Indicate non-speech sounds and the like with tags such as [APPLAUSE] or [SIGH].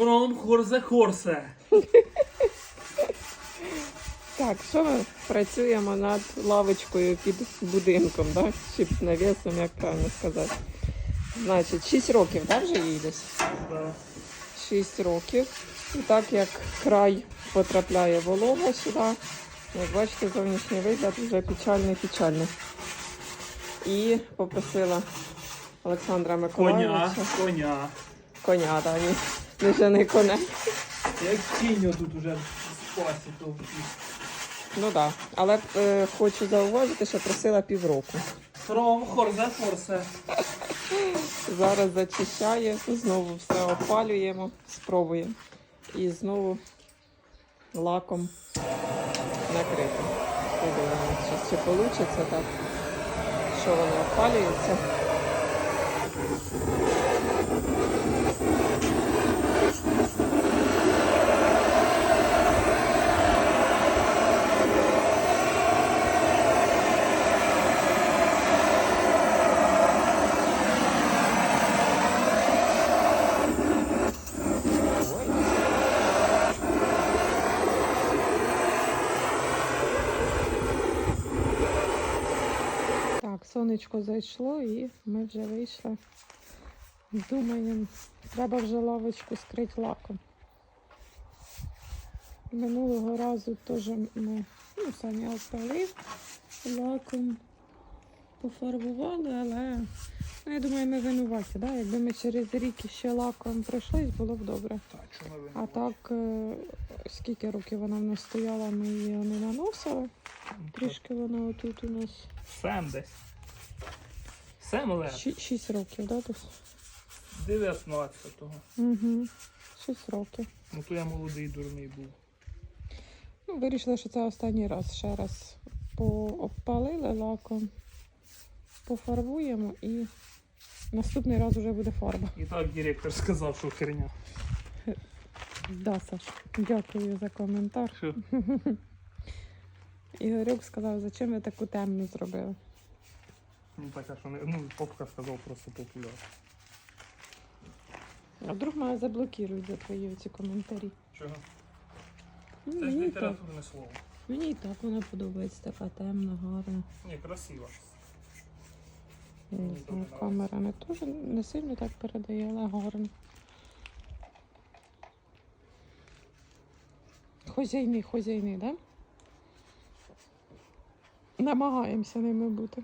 From Хорзе Хорсе. Так, що ми працюємо над лавочкою під будинком, так? Чи під навісом, як правильно сказати. Значить, 6 років, так, вже їй десь? Да. 6 років. І так як край потрапляє волога сюди, як бачите, зовнішній вигляд вже печальний печальний. І попросила Олександра Коня, Миколаївича. коня. Коня, да, ні. Не жени коня. Як кінь тут уже спасі товкі. Ну так. Да. Але е, хочу зауважити, що просила півроку. From Хорзе Хорсе. Зараз зачищає, знову все опалюємо, спробуємо. І знову лаком накрити. Подивимося, чи вийде так, що воно опалюється. Так, сонечко зайшло і ми вже вийшли. Думаємо, треба вже лавочку скрити лаком. Минулого разу теж ми ну, самі опали лаком пофарбували, але ну, я думаю, ми винуваті. Да? Якби ми через рік ще лаком пройшлись, було б добре. Так, чому ви? А так, е, скільки років вона в нас стояла, ми її не наносили. Трішки вона отут у нас Сем десь. Сем лет. 6 років, да, десь? 19-го. Угу. 6 років. Ну то я молодий дурний був. Ну, вирішили, що це останній раз. Ще раз пообпалили лаком, пофарбуємо і наступний раз вже буде фарба. І так директор сказав, що херня. Да, Саш, дякую за коментар. Що? [LAUGHS] Ігорюк сказав, зачем ви таку темну зробили. Ну так, а що не. Ну, попка сказав просто популяр. А вдруг мене заблокують за твої ці коментарі. Чого? Ну, Це ж мені, і так, літературне слово. мені і так вона подобається, така темна, гарна. Ні, красиво. Я не дуже камера не сильно так передає, але гарно. Хозяйний, хозяйни, да? Намагаємося ними бути.